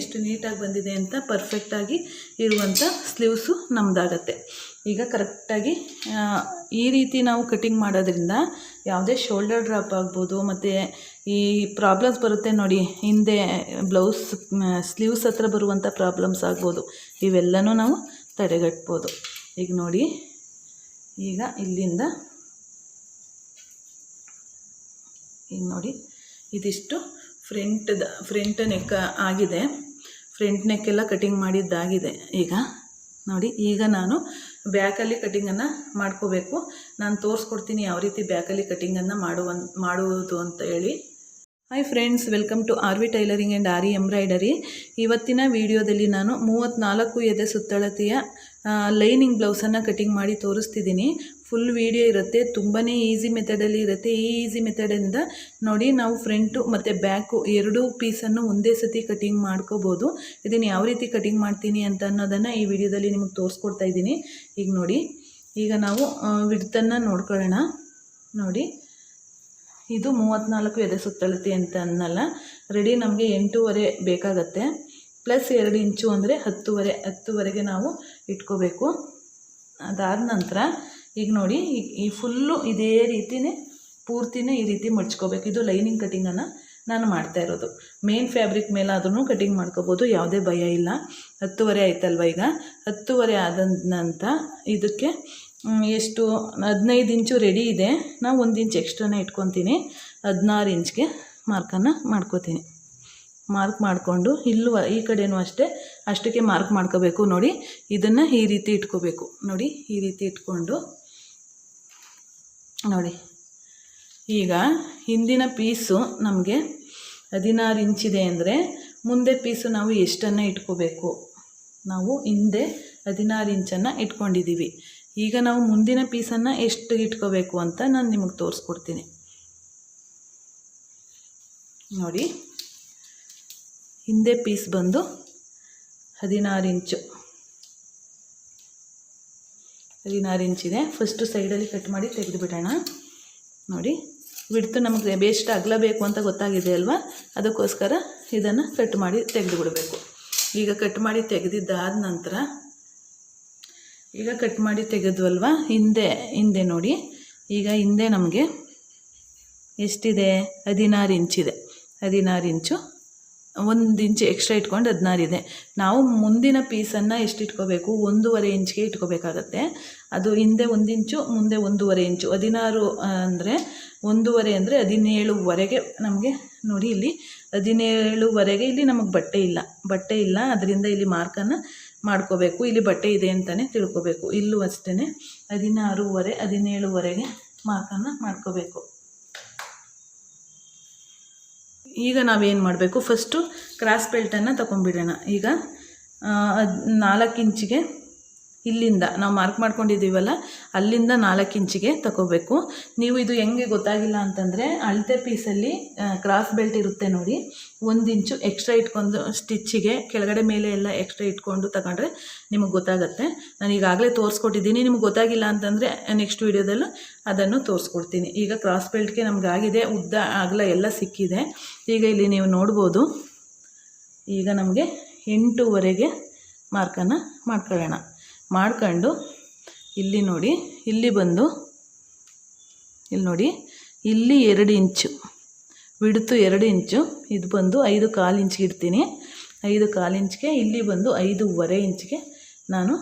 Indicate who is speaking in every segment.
Speaker 1: ಎಷ್ಟು ನೀಟಾಗಿ ಬಂದಿದೆ ಅಂತ ಪರ್ಫೆಕ್ಟಾಗಿ ಇರುವಂಥ ಸ್ಲೀವ್ಸು ನಮ್ಮದಾಗತ್ತೆ ಈಗ ಕರೆಕ್ಟಾಗಿ ಈ ರೀತಿ ನಾವು ಕಟಿಂಗ್ ಮಾಡೋದ್ರಿಂದ ಯಾವುದೇ ಶೋಲ್ಡರ್ ಡ್ರಾಪ್ ಆಗ್ಬೋದು, ಮತ್ತು ಈ ಪ್ರಾಬ್ಲಮ್ಸ್ ಬರುತ್ತೆ ನೋಡಿ, ಹಿಂದೆ ಬ್ಲೌಸ್ ಸ್ಲೀವ್ಸ್ ಹತ್ರ ಬರುವಂಥ ಪ್ರಾಬ್ಲಮ್ಸ್ ಆಗ್ಬೋದು. ಇವೆಲ್ಲನೂ ನಾವು ತಡೆಗಟ್ಬೋದು. ಈಗ ನೋಡಿ, ಈಗ ಇಲ್ಲಿಂದ ಈಗ ನೋಡಿ, ಇದಿಷ್ಟು ಫ್ರಂಟ್ದ ಫ್ರಂಟ್ ನೆಕ್ ಆಗಿದೆ. ಫ್ರಂಟ್ ನೆಕ್ಕೆಲ್ಲ ಕಟಿಂಗ್ ಮಾಡಿದ್ದಾಗಿದೆ. ಈಗ ನೋಡಿ, ಈಗ ನಾನು ಬ್ಯಾಕಲ್ಲಿ ಕಟಿಂಗನ್ನು ಮಾಡ್ಕೋಬೇಕು. ನಾನು ತೋರಿಸ್ಕೊಡ್ತೀನಿ ಯಾವ ರೀತಿ ಬ್ಯಾಕಲ್ಲಿ ಕಟಿಂಗನ್ನು ಮಾಡುವ, ಮಾಡುವುದು ಅಂತ ಹೇಳಿ. Hi friends welcome to R V tailoring and aari embroidery ಇವತ್ತಿನ ವಿಡಿಯೋದಲ್ಲಿ ನಾನು ಮೂವತ್ತ್ನಾಲ್ಕು ಎದೆ ಸುತ್ತಳತೆಯ ಲೈನಿಂಗ್ ಬ್ಲೌಸನ್ನು ಕಟಿಂಗ್ ಮಾಡಿ ತೋರಿಸ್ತಿದ್ದೀನಿ. ಫುಲ್ ವಿಡಿಯೋ ಇರುತ್ತೆ ತುಂಬಾ ಈಸಿ ಮೆಥಡಲ್ಲಿ ಇರುತ್ತೆ. ಈ ಈಸಿ ಮೆಥಡಿಂದ ನೋಡಿ ನಾವು ಫ್ರಂಟು ಮತ್ತು ಬ್ಯಾಕು ಎರಡೂ ಪೀಸನ್ನು ಒಂದೇ ಸತಿ ಕಟಿಂಗ್ ಮಾಡ್ಕೋಬೋದು. ಇದನ್ನು ಯಾವ ರೀತಿ ಕಟಿಂಗ್ ಮಾಡ್ತೀನಿ ಅಂತ ಅನ್ನೋದನ್ನು ಈ ವಿಡಿಯೋದಲ್ಲಿ ನಿಮಗೆ ತೋರಿಸ್ಕೊಡ್ತಾ ಇದ್ದೀನಿ. ಈಗ ನೋಡಿ, ಈಗ ನಾವು ವಿಡ್ತನ್ನು ನೋಡ್ಕೊಳ್ಳೋಣ. ನೋಡಿ, ಇದು ಮೂವತ್ತ್ನಾಲ್ಕು ಎದೆ ಸುತ್ತಳತೆ ಅಂತ ಅನ್ನಲ್ಲ. ರೆಡಿ ನಮಗೆ ಎಂಟೂವರೆ ಬೇಕಾಗತ್ತೆ. ಪ್ಲಸ್ ಎರಡು ಇಂಚು ಅಂದರೆ ಹತ್ತುವರೆ, ಹತ್ತುವರೆಗೆ ನಾವು ಇಟ್ಕೋಬೇಕು. ಅದಾದ ನಂತರ ಈಗ ನೋಡಿ, ಈ- ಫುಲ್ಲು ಇದೇ ರೀತಿನೇ, ಪೂರ್ತಿನೇ ಈ ರೀತಿ ಮಡ್ಚ್ಕೋಬೇಕು. ಇದು ಲೈನಿಂಗ್ ಕಟಿಂಗನ್ನು ನಾನು ಮಾಡ್ತಾ ಇರೋದು. ಮೇನ್ ಫ್ಯಾಬ್ರಿಕ್ ಮೇಲೆ ಮೇಲಾದ್ರೂ ಕಟಿಂಗ್ ಮಾಡ್ಕೋಬೋದು, ಯಾವುದೇ ಭಯ ಇಲ್ಲ. ಹತ್ತುವರೆ ಆಯ್ತಲ್ವ ಈಗ? ಹತ್ತುವರೆ ಆದ ನಂತರ ಇದಕ್ಕೆ ಎಷ್ಟು, ಹದಿನೈದು ಇಂಚು ರೆಡಿ ಇದೆ. ನಾವು ಒಂದು ಇಂಚ್ ಎಕ್ಸ್ಟ್ರಾನೇ ಇಟ್ಕೊತೀನಿ. ಹದಿನಾರು ಇಂಚ್ಗೆ ಮಾರ್ಕನ್ನು ಮಾಡ್ಕೋತೀನಿ. ಮಾರ್ಕ್ ಮಾಡಿಕೊಂಡು, ಇಲ್ಲೂ, ಈ ಕಡೆನೂ ಅಷ್ಟೇ, ಅಷ್ಟಕ್ಕೆ ಮಾರ್ಕ್ ಮಾಡ್ಕೋಬೇಕು. ನೋಡಿ, ಇದನ್ನು ಈ ರೀತಿ ಇಟ್ಕೋಬೇಕು. ನೋಡಿ, ಈ ರೀತಿ ಇಟ್ಕೊಂಡು ನೋಡಿ. ಈಗ ಹಿಂದಿನ ಪೀಸು ನಮಗೆ ಹದಿನಾರು ಇಂಚಿದೆ ಅಂದರೆ ಮುಂದೆ ಪೀಸು ನಾವು ಎಷ್ಟನ್ನು ಇಟ್ಕೋಬೇಕು? ನಾವು ಹಿಂದೆ ಹದಿನಾರು ಇಂಚನ್ನು ಇಟ್ಕೊಂಡಿದ್ದೀವಿ. ಈಗ ನಾವು ಮುಂದಿನ ಪೀಸನ್ನು ಎಷ್ಟು ಇಟ್ಕೋಬೇಕು ಅಂತ ನಾನು ನಿಮಗೆ ತೋರಿಸ್ಕೊಡ್ತೀನಿ. ನೋಡಿ. ಹಿಂದೆ ಪೀಸ್ ಬಂದು ಹದಿನಾರು ಇಂಚು. ಹದಿನಾರು ಇಂಚಿದೆ ಫಸ್ಟು ಸೈಡಲ್ಲಿ ಕಟ್ ಮಾಡಿ ತೆಗೆದುಬಿಡೋಣ ನೋಡಿ ಬಿಡ್ತು ನಮಗೆ ಬೇಸ್ಟ್ ಅಗಲ ಬೇಕು ಅಂತ ಗೊತ್ತಾಗಿದೆ ಅಲ್ವಾ? ಅದಕ್ಕೋಸ್ಕರ ಇದನ್ನು ಕಟ್ ಮಾಡಿ ತೆಗೆದು ಬಿಡಬೇಕು. ಈಗ ಕಟ್ ಮಾಡಿ ತೆಗೆದಿದ್ದಾದ ನಂತರ, ಈಗ ಕಟ್ ಮಾಡಿ ತೆಗೆದ್ವಲ್ವ? ಹಿಂದೆ ಹಿಂದೆ ನೋಡಿ. ಈಗ ಹಿಂದೆ ನಮಗೆ ಎಷ್ಟಿದೆ? ಹದಿನಾರು ಇಂಚಿದೆ ಹದಿನಾರು ಇಂಚು ಒಂದು ಇಂಚು ಎಕ್ಸ್ಟ್ರಾ ಇಟ್ಕೊಂಡು ಹದಿನಾರಿದೆ ನಾವು ಮುಂದಿನ ಪೀಸನ್ನು ಎಷ್ಟು ಇಟ್ಕೋಬೇಕು? ಒಂದೂವರೆ ಇಂಚಿಗೆ ಇಟ್ಕೋಬೇಕಾಗತ್ತೆ. ಅದು ಹಿಂದೆ ಒಂದು ಇಂಚು, ಮುಂದೆ ಒಂದೂವರೆ ಇಂಚು. ಹದಿನಾರು ಅಂದರೆ ಒಂದೂವರೆ ಅಂದರೆ ಹದಿನೇಳುವರೆಗೆ ನಮಗೆ ನೋಡಿ ಇಲ್ಲಿ, ಹದಿನೇಳುವರೆಗೆ ಇಲ್ಲಿ ನಮಗೆ ಬಟ್ಟೆ ಇಲ್ಲ. ಬಟ್ಟೆ ಇಲ್ಲ, ಅದರಿಂದ ಇಲ್ಲಿ ಮಾರ್ಕನ್ನು ಮಾಡ್ಕೋಬೇಕು. ಇಲ್ಲಿ ಬಟ್ಟೆ ಇದೆ ಅಂತಲೇ ತಿಳ್ಕೋಬೇಕು. ಇಲ್ಲೂ ಅಷ್ಟೇ ಹದಿನಾರೂವರೆ, ಹದಿನೇಳುವರೆಗೆ ಮಾರ್ಕನ್ನು ಮಾಡ್ಕೋಬೇಕು. ಈಗ ನಾವೇನು ಮಾಡಬೇಕು? ಫಸ್ಟು ಕ್ರಾಸ್ ಬೆಲ್ಟನ್ನು ತಗೊಂಡ್ಬಿಡೋಣ. ಈಗ ನಾಲ್ಕು ಇಂಚಿಗೆ ಇಲ್ಲಿಂದ ನಾವು ಮಾರ್ಕ್ ಮಾಡ್ಕೊಂಡಿದ್ದೀವಲ್ಲ, ಅಲ್ಲಿಂದ ನಾಲ್ಕು ಇಂಚಿಗೆ ತಗೋಬೇಕು ನೀವು ಇದು ಹೆಂಗೆ ಗೊತ್ತಾಗಿಲ್ಲ ಅಂತಂದರೆ, ಅಳತೆ ಪೀಸಲ್ಲಿ ಕ್ರಾಸ್ ಬೆಲ್ಟ್ ಇರುತ್ತೆ ನೋಡಿ. ಒಂದು ಇಂಚು ಎಕ್ಸ್ಟ್ರಾ ಇಟ್ಕೊಂಡು ಸ್ಟಿಚ್ಚಿಗೆ ಕೆಳಗಡೆ ಮೇಲೆ ಎಲ್ಲ ಎಕ್ಸ್ಟ್ರಾ ಇಟ್ಕೊಂಡು ತಗೊಂಡ್ರೆ ನಿಮಗೆ ಗೊತ್ತಾಗುತ್ತೆ. ನಾನು ಈಗಾಗಲೇ ತೋರಿಸ್ಕೊಟ್ಟಿದ್ದೀನಿ. ನಿಮ್ಗೆ ಗೊತ್ತಾಗಿಲ್ಲ ಅಂತಂದರೆ ನೆಕ್ಸ್ಟ್ ವೀಡಿಯೋದಲ್ಲೂ ಅದನ್ನು ತೋರಿಸ್ಕೊಡ್ತೀನಿ. ಈಗ ಕ್ರಾಸ್ ಬೆಲ್ಟ್ಗೆ ನಮ್ಗೆ ಆಗಿದೆ, ಉದ್ದ ಅಗಲ ಎಲ್ಲ ಸಿಕ್ಕಿದೆ. ಈಗ ಇಲ್ಲಿ ನೀವು ನೋಡ್ಬೋದು. ಈಗ ನಮಗೆ ಎಂಟೂವರೆಗೆ ಮಾರ್ಕನ್ನು ಮಾಡ್ಕೊಳ್ಳೋಣ. ಮಾಡ್ಕೊಂಡು ಇಲ್ಲಿ ನೋಡಿ, ಇಲ್ಲಿ ಬಂದು, ಇಲ್ಲಿ ನೋಡಿ, ಇಲ್ಲಿ ಎರಡು ಇಂಚು ಬಿಡ್ತು ಎರಡು ಇಂಚು, ಇದು ಬಂದು ಐದು ಕಾಲು ಇಂಚ್ಗೆ ಇಡ್ತೀನಿ. ಐದು ಕಾಲು ಇಂಚ್ಗೆ, ಇಲ್ಲಿ ಬಂದು ಐದೂವರೆ ಇಂಚ್ಗೆ ನಾನು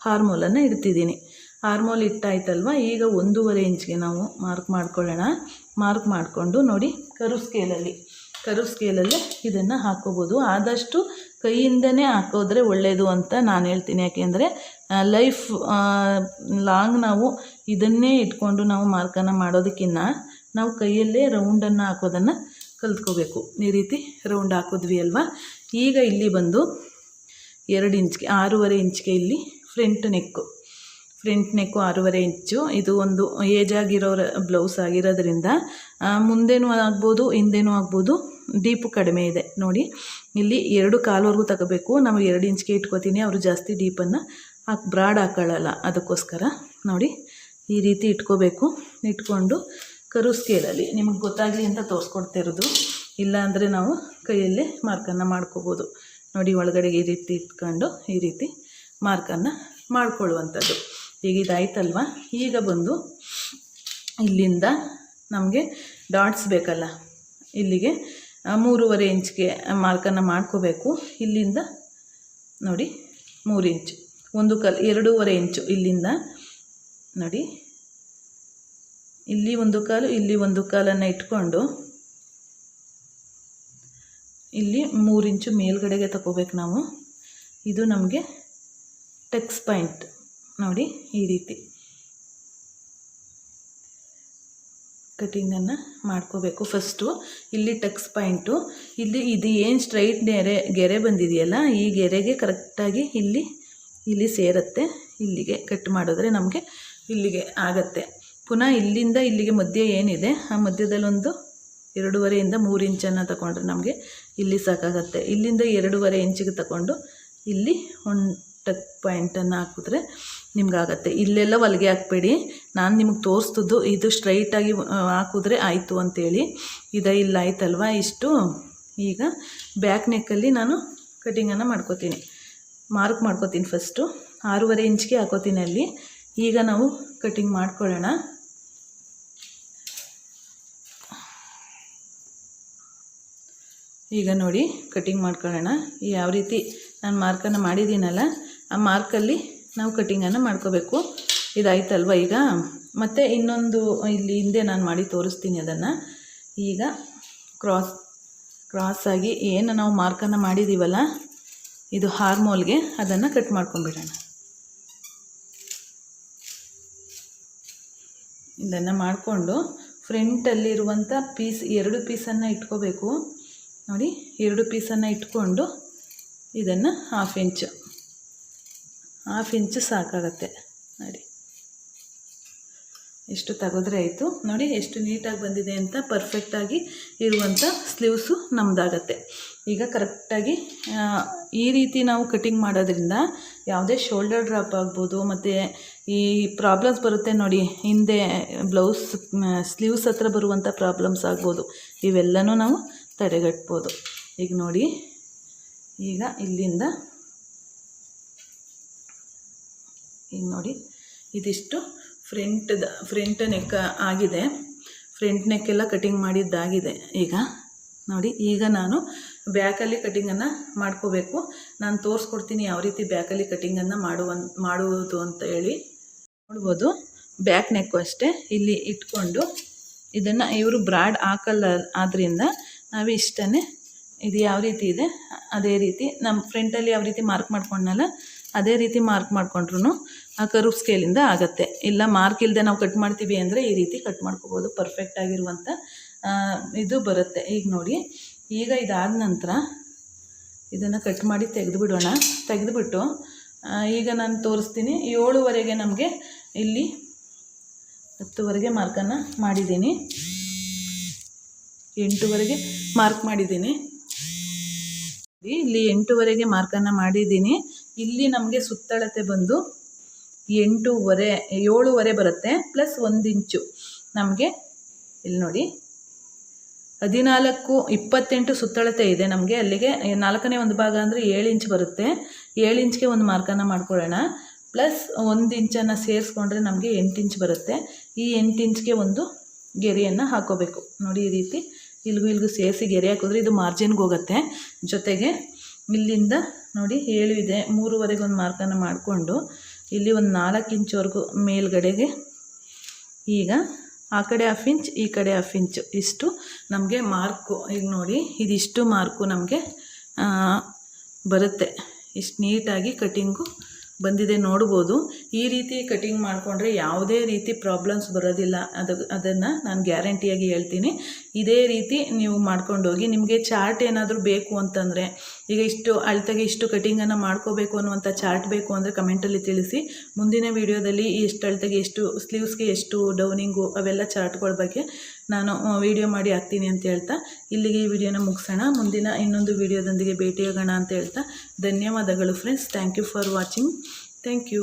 Speaker 1: ಹಾರ್ಮೋಲನ್ನು ಇಡ್ತಿದ್ದೀನಿ. ಹಾರ್ಮೋಲ್ ಇಟ್ಟಾಯ್ತಲ್ವ? ಈಗ ಒಂದೂವರೆ ಇಂಚ್ಗೆ ನಾವು ಮಾರ್ಕ್ ಮಾಡ್ಕೊಳ್ಳೋಣ. ಮಾರ್ಕ್ ಮಾಡಿಕೊಂಡು ನೋಡಿ ಕರು ಸ್ಕೇಲಲ್ಲಿ ಕರು ಸ್ಕೇಲಲ್ಲೇ ಇದನ್ನು ಹಾಕ್ಕೋಬೋದು ಆದಷ್ಟು ಕೈಯಿಂದನೇ ಹಾಕೋದ್ರೆ ಒಳ್ಳೆಯದು ಅಂತ ನಾನು ಹೇಳ್ತೀನಿ. ಯಾಕೆಂದರೆ ಲೈಫ್ ಲಾಂಗ್ ನಾವು ಇದನ್ನೇ ಇಟ್ಕೊಂಡು ನಾವು ಮಾರ್ಕನ ಮಾಡೋದಕ್ಕಿಂತ ನಾವು ಕೈಯಲ್ಲೇ ರೌಂಡನ್ನು ಹಾಕೋದನ್ನು ಕಲ್ತ್ಕೋಬೇಕು. ಈ ರೀತಿ ರೌಂಡ್ ಹಾಕಿದ್ವಿ ಅಲ್ವಾ? ಈಗ ಇಲ್ಲಿ ಬಂದು ಎರಡು ಇಂಚ್ಗೆ, ಆರೂವರೆ ಇಂಚ್ಗೆ ಇಲ್ಲಿ ಫ್ರಂಟ್ ನೆಕ್ಕು ಫ್ರಂಟ್ ನೆಕ್ಕು ಆರೂವರೆ ಇಂಚು. ಇದು ಒಂದು ಏಜ್ ಆಗಿರೋರ ಬ್ಲೌಸ್ ಆಗಿರೋದ್ರಿಂದ ಮುಂದೆನೂ ಆಗ್ಬೋದು, ಹಿಂದೇನೂ ಆಗ್ಬೋದು ಡೀಪು ಕಡಿಮೆ ಇದೆ. ನೋಡಿ ಇಲ್ಲಿ ಎರಡು ಕಾಲುವರೆಗೂ ತಗೋಬೇಕು. ನಾವು ಎರಡು ಇಂಚ್ಗೆ ಇಟ್ಕೋತೀನಿ. ಅವರು ಜಾಸ್ತಿ ಡೀಪನ್ನು ಹಾಕಿ ಬ್ರಾಡ್ ಹಾಕೊಳ್ಳಲ್ಲ. ಅದಕ್ಕೋಸ್ಕರ ನೋಡಿ ಈ ರೀತಿ ಇಟ್ಕೋಬೇಕು. ಇಟ್ಕೊಂಡು ಕರು ಸ್ಕೇಲಲ್ಲಿ ನಿಮಗೆ ಗೊತ್ತಾಗಲಿ ಅಂತ ತೋರಿಸ್ಕೊಡ್ತಿರೋದು ಇಲ್ಲಾಂದರೆ ಇಲ್ಲ ನಾವು ಕೈಯಲ್ಲೇ ಮಾರ್ಕನ್ನು ಮಾಡ್ಕೋಬೋದು. ನೋಡಿ ಒಳಗಡೆ ಈ ರೀತಿ ಇಟ್ಕೊಂಡು ಈ ರೀತಿ ಮಾರ್ಕನ್ನು ಮಾಡ್ಕೊಳ್ಳುವಂಥದ್ದು. ಈಗ ಇದಾಯ್ತಲ್ವ? ಈಗ ಬಂದು ಇಲ್ಲಿಂದ ನಮಗೆ ಡಾಟ್ಸ್ ಬೇಕಲ್ಲ. ಇಲ್ಲಿಗೆ ಮೂರುವರೆ ಇಂಚ್ಗೆ ಮಾರ್ಕನ್ನು ಮಾಡ್ಕೋಬೇಕು. ಇಲ್ಲಿಂದ ನೋಡಿ, ಮೂರು ಇಂಚು. ಒಂದು ಕಲ್, ಎರಡೂವರೆ ಇಂಚು ಇಲ್ಲಿಂದ ನೋಡಿ. ಇಲ್ಲಿ ಒಂದು ಕಾಲು, ಇಲ್ಲಿ ಒಂದು ಕಾಲನ್ನು ಇಟ್ಕೊಂಡು ಇಲ್ಲಿ ಮೂರು ಇಂಚು ಮೇಲ್ಗಡೆಗೆ ತಗೋಬೇಕು ನಾವು. ಇದು ನಮಗೆ ಟೆಕ್ಸ್ ಪಾಯಿಂಟ್ ನೋಡಿ ಈ ರೀತಿ. ಕಟಿಂಗನ್ನು ಮಾಡ್ಕೋಬೇಕು ಫಸ್ಟು. ಇಲ್ಲಿ ಟಕ್ಸ್ ಪಾಯಿಂಟು. ಇಲ್ಲಿ ಇದು ಏನು ಸ್ಟ್ರೈಟ್ ಗೆರೆ ಗೆರೆ ಬಂದಿದೆಯಲ್ಲ, ಈ ಗೆರೆಗೆ ಕರೆಕ್ಟಾಗಿ ಇಲ್ಲಿ ಇಲ್ಲಿ ಸೇರುತ್ತೆ. ಇಲ್ಲಿಗೆ ಕಟ್ ಮಾಡಿದ್ರೆ ನಮಗೆ ಇಲ್ಲಿಗೆ ಆಗತ್ತೆ. ಪುನಃ ಇಲ್ಲಿಂದ ಇಲ್ಲಿಗೆ ಮಧ್ಯೆ ಏನಿದೆ, ಆ ಮಧ್ಯದಲ್ಲೊಂದು ಎರಡೂವರೆಯಿಂದ ಮೂರು ಇಂಚನ್ನು ತಗೊಂಡ್ರೆ ನಮಗೆ ಇಲ್ಲಿ ಸಾಕಾಗತ್ತೆ. ಇಲ್ಲಿಂದ ಎರಡೂವರೆ ಇಂಚಿಗೆ ತಗೊಂಡು ಇಲ್ಲಿ ಒಂದು ಟಕ್ ಪಾಯಿಂಟನ್ನು ಹಾಕಿದ್ರೆ ನಿಮ್ಗಾಗತ್ತೆ. ಇಲ್ಲೆಲ್ಲ ಹೊಲಿಗೆ ಹಾಕ್ಬೇಡಿ. ನಾನು ನಿಮಗೆ ತೋರಿಸ್ತಿದ್ದು ಇದು ಸ್ಟ್ರೈಟಾಗಿ ಹಾಕಿದ್ರೆ ಆಯಿತು ಅಂತೇಳಿ. ಇದೆ ಇಲ್ಲ, ಆಯ್ತಲ್ವಾ? ಇಷ್ಟು. ಈಗ ಬ್ಯಾಕ್ ನೆಕ್ಕಲ್ಲಿ ನಾನು ಕಟಿಂಗನ್ನು ಮಾಡ್ಕೋತೀನಿ. ಮಾರ್ಕ್ ಮಾಡ್ಕೋತೀನಿ ಫಸ್ಟು ಆರೂವರೆ ಇಂಚ್ಗೆ ಹಾಕೋತೀನಿ ಅಲ್ಲಿ. ಈಗ ನಾವು ಕಟಿಂಗ್ ಮಾಡ್ಕೊಳ್ಳೋಣ. ಈಗ ನೋಡಿ ಕಟಿಂಗ್ ಮಾಡ್ಕೊಳ್ಳೋಣ. ಯಾವ ರೀತಿ ನಾನು ಮಾರ್ಕನ್ನು ಮಾಡಿದ್ದೀನಲ್ಲ, ಆ ಮಾರ್ಕಲ್ಲಿ ನಾವು ಕಟ್ಟಿಂಗನ್ನು ಮಾಡ್ಕೋಬೇಕು. ಇದಾಯ್ತಲ್ವ ಈಗ? ಮತ್ತು ಇನ್ನೊಂದು, ಇಲ್ಲಿ ಹಿಂದೆ ನಾನು ಮಾಡಿ ತೋರಿಸ್ತೀನಿ ಅದನ್ನು. ಈಗ ಕ್ರಾಸ್ ಕ್ರಾಸಾಗಿ ಏನು ನಾವು ಮಾರ್ಕನ್ನು ಮಾಡಿದ್ದೀವಲ್ಲ ಇದು ಹಾರ್ಮೋಲ್ಗೆ ಅದನ್ನು ಕಟ್ ಮಾಡ್ಕೊಂಬಿಡೋಣ ಇದನ್ನು ಮಾಡಿಕೊಂಡು ಫ್ರಂಟಲ್ಲಿರುವಂಥ ಪೀಸ್ ಎರಡು ಪೀಸನ್ನು ಇಟ್ಕೋಬೇಕು. ನೋಡಿ, ಎರಡು ಪೀಸನ್ನು ಇಟ್ಕೊಂಡು ಇದನ್ನು ಹಾಫ್ ಇಂಚು ಹಾಫ್ ಇಂಚು ಸಾಕಾಗತ್ತೆ. ನೋಡಿ. ಎಷ್ಟು ತೆಗೆದ್ರೆ ಆಯಿತು. ನೋಡಿ, ಎಷ್ಟು ನೀಟಾಗಿ ಬಂದಿದೆ ಅಂತ ಪರ್ಫೆಕ್ಟಾಗಿ ಇರುವಂಥ ಸ್ಲೀವ್ಸು ನಮ್ಮದಾಗತ್ತೆ ಈಗ ಕರೆಕ್ಟಾಗಿ ಈ ರೀತಿ ನಾವು ಕಟಿಂಗ್ ಮಾಡೋದ್ರಿಂದ ಯಾವುದೇ ಶೋಲ್ಡರ್ ಡ್ರಾಪ್ ಆಗ್ಬೋದು, ಮತ್ತು ಈ ಪ್ರಾಬ್ಲಮ್ಸ್ ಬರುತ್ತೆ ನೋಡಿ. ಹಿಂದೆ ಬ್ಲೌಸ್ ಸ್ಲೀವ್ಸ್ ಹತ್ರ ಬರುವಂಥ ಪ್ರಾಬ್ಲಮ್ಸ್ ಆಗ್ಬೋದು. ಇವೆಲ್ಲನೂ ನಾವು ತಡೆಗಟ್ಬೋದು. ಈಗ ನೋಡಿ. ಈಗ ಇಲ್ಲಿಂದ ಈಗ ನೋಡಿ. ಇದಿಷ್ಟು ಫ್ರಂಟ್ದ ಫ್ರಂಟ್ ನೆಕ್ ಆಗಿದೆ. ಫ್ರಂಟ್ ನೆಕ್ಕೆಲ್ಲ ಕಟಿಂಗ್ ಮಾಡಿದ್ದಾಗಿದೆ ಈಗ. ನೋಡಿ, ಈಗ ನಾನು ಬ್ಯಾಕಲ್ಲಿ ಕಟಿಂಗನ್ನು ಮಾಡ್ಕೋಬೇಕು. ನಾನು ತೋರಿಸ್ಕೊಡ್ತೀನಿ ಯಾವ ರೀತಿ ಬ್ಯಾಕಲ್ಲಿ ಕಟಿಂಗನ್ನು ಮಾಡುವ ಮಾಡುವುದು ಅಂತ ಹೇಳಿ. ನೋಡ್ಬೋದು, ಬ್ಯಾಕ್ ನೆಕ್ಕು ಅಷ್ಟೇ. ಇಲ್ಲಿ ಇಟ್ಕೊಂಡು ಇದನ್ನು ಇವರು ಬ್ರಾಡ್ ಹಾಕಲ್ಲ ಆದ್ದರಿಂದ ನಾವು ಇಷ್ಟನೇ ಇದು ಯಾವ ರೀತಿ ಇದೆ, ಅದೇ ರೀತಿ ನಮ್ಮ ಫ್ರಂಟಲ್ಲಿ ಯಾವ ರೀತಿ ಮಾರ್ಕ್ ಮಾಡ್ಕೊಂಡನಲ್ಲ ಅದೇ ರೀತಿ ಮಾರ್ಕ್ ಮಾಡ್ಕೊಂಡ್ರು ಆ ಕರು ಸ್ಕೇಲಿಂದ ಆಗುತ್ತೆ. ಇಲ್ಲ ಮಾರ್ಕ್ ಇಲ್ಲದೆ ನಾವು ಕಟ್ ಮಾಡ್ತೀವಿ ಅಂದರೆ ಈ ರೀತಿ ಕಟ್ ಮಾಡ್ಕೋಬೋದು ಪರ್ಫೆಕ್ಟ್ ಆಗಿರುವಂಥ ಇದು ಬರುತ್ತೆ. ಈಗ ನೋಡಿ, ಈಗ ಇದಾದ ನಂತರ ಇದನ್ನು ಕಟ್ ಮಾಡಿ ತೆಗೆದುಬಿಡೋಣ. ತೆಗೆದುಬಿಟ್ಟು ಈಗ ನಾನು ತೋರಿಸ್ತೀನಿ. ಏಳುವರೆಗೆ ನಮಗೆ ಇಲ್ಲಿ ಹತ್ತುವರೆಗೆ ಮಾರ್ಕನ್ನು ಮಾಡಿದ್ದೀನಿ. ಎಂಟುವರೆಗೆ ಮಾರ್ಕ್ ಮಾಡಿದ್ದೀನಿ. ಇಲ್ಲಿ ಎಂಟುವರೆಗೆ ಮಾರ್ಕನ್ನು ಮಾಡಿದ್ದೀನಿ. ಇಲ್ಲಿ ನಮಗೆ ಸುತ್ತಳತೆ ಬಂದು ಎಂಟೂವರೆ, ಏಳುವರೆ ಬರುತ್ತೆ ಪ್ಲಸ್ ಒಂದು ಇಂಚು. ನಮಗೆ ಇಲ್ಲಿ ನೋಡಿ, ಹದಿನಾಲ್ಕು, ಇಪ್ಪತ್ತೆಂಟು ಸುತ್ತಳತೆ ಇದೆ ನಮಗೆ. ಅಲ್ಲಿಗೆ ನಾಲ್ಕನೇ ಒಂದು ಭಾಗ ಅಂದರೆ ಏಳು ಇಂಚ್ ಬರುತ್ತೆ. ಏಳು ಇಂಚ್ಗೆ ಒಂದು ಮಾರ್ಕನ್ನು ಮಾಡ್ಕೊಳ್ಳೋಣ. ಪ್ಲಸ್ ಒಂದು ಇಂಚನ್ನು ಸೇರಿಸ್ಕೊಂಡ್ರೆ ನಮಗೆ ಎಂಟು ಇಂಚ್ ಬರುತ್ತೆ. ಈ ಎಂಟು ಇಂಚ್ಗೆ ಒಂದು ಗೆರೆಯನ್ನು ಹಾಕೋಬೇಕು. ನೋಡಿ ಈ ರೀತಿ, ಇಲ್ಗೂ ಇಲ್ಗೂ ಸೇರಿಸಿ ಗೆರೆ ಹಾಕಿದ್ರೆ ಇದು ಮಾರ್ಜಿನ್ಗೆ ಹೋಗುತ್ತೆ. ಜೊತೆಗೆ ಇಲ್ಲಿಂದ ನೋಡಿ ಏಳು ಇದೆ. ಮೂರುವರೆಗೆ ಒಂದು ಮಾರ್ಕನ್ನು ಮಾಡಿಕೊಂಡು ಇಲ್ಲಿ ಒಂದು ನಾಲ್ಕು ಇಂಚ್ವರೆಗೂ ಮೇಲ್ಗಡೆಗೆ ಈಗ ಆ ಕಡೆ ಹಾಫ್ ಇಂಚ್ ಈ ಕಡೆ ಹಾಫ್ ಇಂಚು ಇಷ್ಟು ನಮಗೆ ಮಾರ್ಕು. ಈಗ ನೋಡಿ, ಇದಿಷ್ಟು ಮಾರ್ಕು ನಮಗೆ ಬರುತ್ತೆ. ಇಷ್ಟು ನೀಟಾಗಿ ಕಟಿಂಗು ಬಂದಿದೆ ನೋಡ್ಬೋದು. ಈ ರೀತಿ ಕಟಿಂಗ್ ಮಾಡಿಕೊಂಡ್ರೆ ಯಾವುದೇ ರೀತಿ ಪ್ರಾಬ್ಲಮ್ಸ್ ಬರೋದಿಲ್ಲ. ಅದು, ಅದನ್ನು ನಾನು ಗ್ಯಾರಂಟಿಯಾಗಿ ಹೇಳ್ತೀನಿ. ಇದೇ ರೀತಿ ನೀವು ಮಾಡ್ಕೊಂಡೋಗಿ ನಿಮಗೆ ಚಾರ್ಟ್ ಏನಾದರೂ ಬೇಕು ಅಂತಂದರೆ, ಈಗ ಇಷ್ಟು ಅಳತೆಗೆ ಇಷ್ಟು ಕಟಿಂಗನ್ನು ಮಾಡ್ಕೋಬೇಕು ಅನ್ನುವಂಥ ಚಾರ್ಟ್ ಬೇಕು ಅಂದರೆ ಕಮೆಂಟಲ್ಲಿ ತಿಳಿಸಿ. ಮುಂದಿನ ವೀಡಿಯೋದಲ್ಲಿ ಎಷ್ಟು ಅಳತೆಗೆ ಎಷ್ಟು ಸ್ಲೀವ್ಸ್ಗೆ ಎಷ್ಟು ಡೌನಿಂಗು ಅವೆಲ್ಲ ಚಾರ್ಟ್ಗಳ ಬಗ್ಗೆ ನಾನು ವಿಡಿಯೋ ಮಾಡಿ ಹಾಕ್ತೀನಿ ಅಂತ ಹೇಳ್ತಾ, ಇಲ್ಲಿಗೆ ಈ ವಿಡಿಯೋನ ಮುಗಿಸೋಣ. ಮುಂದಿನ ಇನ್ನೊಂದು ವಿಡಿಯೋದೊಂದಿಗೆ ಭೇಟಿಯಾಗೋಣ ಅಂತ ಹೇಳ್ತಾ, ಧನ್ಯವಾದಗಳು friends thank you for watching thank you